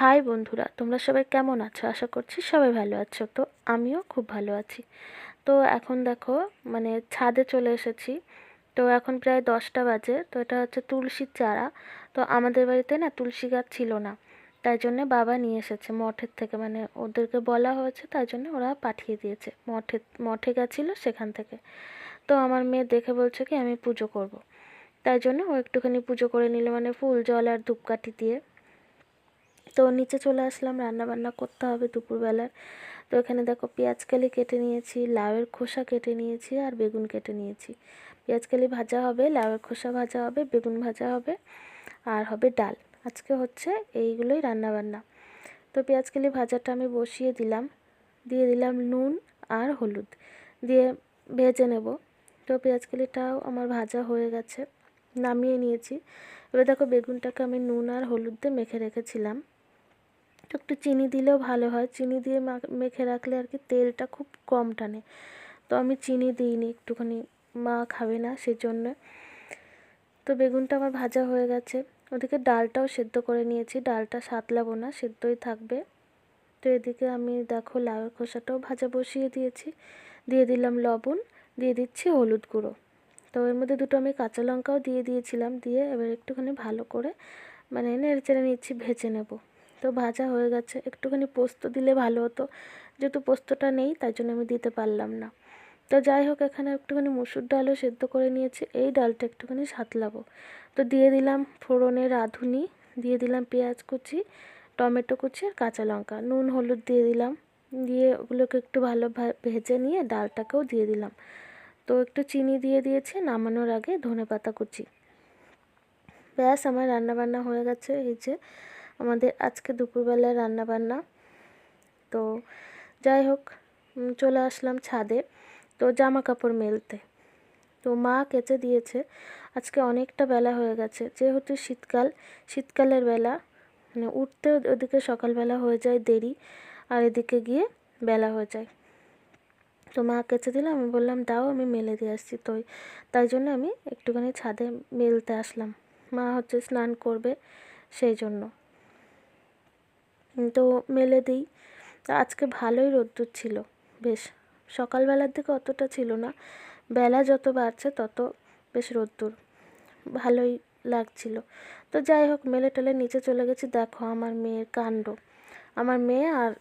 High বন্ধুরা, তোমরা সবাই কেমন আছো? আশা করছি সবাই ভালো আছো। তো আমিও খুব ভালো আছি। তো এখন দেখো মানে ছাদে চলে এসেছি। তো এখন প্রায় দশটা বাজে। তো এটা হচ্ছে তুলসীর চারা। তো আমাদের বাড়িতে না তুলসী গাছ ছিল না। তাই জন্যে বাবা নিয়ে এসেছে মঠের থেকে। মানে ওদেরকে বলা হয়েছে, তাই জন্য ওরা পাঠিয়ে দিয়েছে। মঠে মঠে গেছিল সেখান থেকে। তো আমার মেয়ে দেখে বলছে কি, আমি পুজো করব। তাই জন্য ও একটুখানি পুজো করে নিল মানে ফুল, জল আর ধূপকাঠি দিয়ে। তো নিচে চলে আসলাম রান্না বান্না করতে হবে দুপুরবেলার। তো এখানে দেখো পেঁয়াজকালি কেটে নিয়েছি, লাউয়ের খোসা কেটে নিয়েছি আর বেগুন কেটে নিয়েছি। পেঁয়াজকালি ভাজা হবে, লাউয়ের খোসা ভাজা হবে, বেগুন ভাজা হবে আর হবে ডাল। আজকে হচ্ছে এইগুলোই রান্না বান্না তো পেঁয়াজকালি ভাজাটা আমি বসিয়ে দিলাম, দিয়ে দিলাম নুন আর হলুদ, দিয়ে ভেজে নেব। তো পেঁয়াজকালিটাও আমার ভাজা হয়ে গেছে, নামিয়ে নিয়েছি। এবার দেখো বেগুনটাকে আমি নুন আর হলুদ দিয়ে মেখে রেখেছিলাম। একটু চিনি দিলেও ভালো হয়। চিনি দিয়ে মেখে রাখলে আর কি তেলটা খুব কম টানে। তো আমি চিনি দিইনি, একটুখানি মা খাবে না সেজন্য। তো বেগুনটা আমার ভাজা হয়ে গেছে। ওদিকে ডালটাও সেদ্ধ করে নিয়েছি। ডালটা সাতলাবো না, সেদ্ধই থাকবে। তো এদিকে আমি দেখো লাউয়ের খোসাটাও ভাজা বসিয়ে দিয়েছি। দিয়ে দিলাম লবণ, দিয়ে দিচ্ছি হলুদ গুঁড়ো। তো এর মধ্যে দুটো আমি কাঁচা লঙ্কাও দিয়ে দিয়েছিলাম। দিয়ে এবার একটুখানি ভালো করে মানে নেড়ে চেড়ে নিচ্ছি, ভেজে নেব। তো ভাজা হয়ে গেছে। একটুখানি পোস্ত দিলে ভালো হতো। যেহেতু পোস্তটা নেই, তাই জন্য আমি দিতে পারলাম না। তো যাই হোক, এখানে একটুখানি মুসুর ডালও সেদ্ধ করে নিয়েছি। এই ডালটা একটুখানি সাতলাবো। তো দিয়ে দিলাম ফোড়নের রাঁধুনি, দিয়ে দিলাম পেঁয়াজ কুচি, টমেটো কুচি আর কাঁচা লঙ্কা। নুন, হলুদ দিয়ে দিলাম। দিয়ে ওগুলোকে একটু ভালো ভেজে নিয়ে ডালটাকেও দিয়ে দিলাম। তো একটু চিনি দিয়ে দিয়েছি, নামানোর আগে ধনে পাতা কুচি। ব্যাস, আমার রান্নাবান্না হয়ে গেছে। এই যে আমাদের আজকে দুপুরবেলায় রান্না বান্না তো যাই হোক চলে আসলাম ছাদে। তো জামা কাপড় মেলতে। তো মা কেচে দিয়েছে। আজকে অনেকটা বেলা হয়ে গেছে। যেহেতু শীতকাল, শীতকালের বেলা মানে উঠতে ওদিকে সকালবেলা হয়ে যায় দেরি, আর এদিকে গিয়ে বেলা হয়ে যায়। তো মা কেচে দিলে, আমি বললাম, দাও, আমি মেলে দিয়ে আসছি। তো তাই জন্য আমি একটুখানি ছাদে মেলতে আসলাম। মা হচ্ছে স্নান করবে সেই জন্য। তো মেলে দিই। আজকে ভালোই রোদ্দুর ছিল। বেশ, সকালবেলার দিকে অতটা ছিল না। বেলা যত বাড়ছে তত বেশ রোদ্দুর। ভালোই লাগছিল। তো যাই হোক, মেলে টেলে নিচে চলে গেছি। দেখো আমার মেয়ের কাণ্ড। আমার মেয়ে আর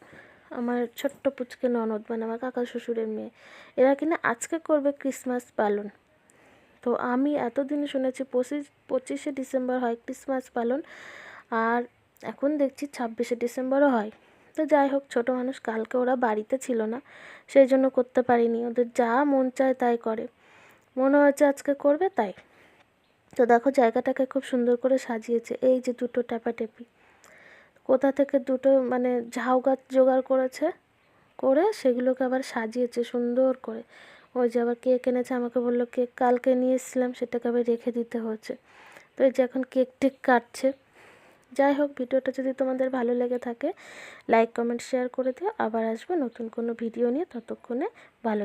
আমার ছোট্ট পুচকে ননদ মানে আমার কাকা শ্বশুরের মেয়ে। এরা কিনা আজকে করবে ক্রিসমাস পালন? তো আমি এতদিন শুনেছি পঁচিশ, পঁচিশে ডিসেম্বর হয় ক্রিসমাস পালন। আর এখন দেখছি ছাব্বিশে ডিসেম্বরও হয়। তো যাই হোক, ছোটো মানুষ কালকে ওরা বাড়িতে ছিল না, সেই জন্য করতে পারিনি। ওদের যা মন চায় তাই করে। মনে হয়েছে আজকে করবে তাই। তো দেখো জায়গাটাকে খুব সুন্দর করে সাজিয়েছে। এই যে দুটো ট্যাপাটেপি। কোথা থেকে দুটো মানে ঝাউ গাছ জোগাড় করেছে, করে সেগুলোকে আবার সাজিয়েছে সুন্দর করে। ওই যে আবার কেক এনেছে, আমাকে বলল, কেক কালকে নিয়ে এসেছিলাম, সেটাকে আবার রেখে দিতে হয়েছে। তো এই যে এখন কেক টেক কাটছে। যাই হোক, ভিডিওটা যদি তোমাদের ভালো লেগে থাকে লাইক কমেন্ট শেয়ার করে দিও। আবার আসব নতুন কোনো ভিডিও নিয়ে, ততক্ষণে ভালো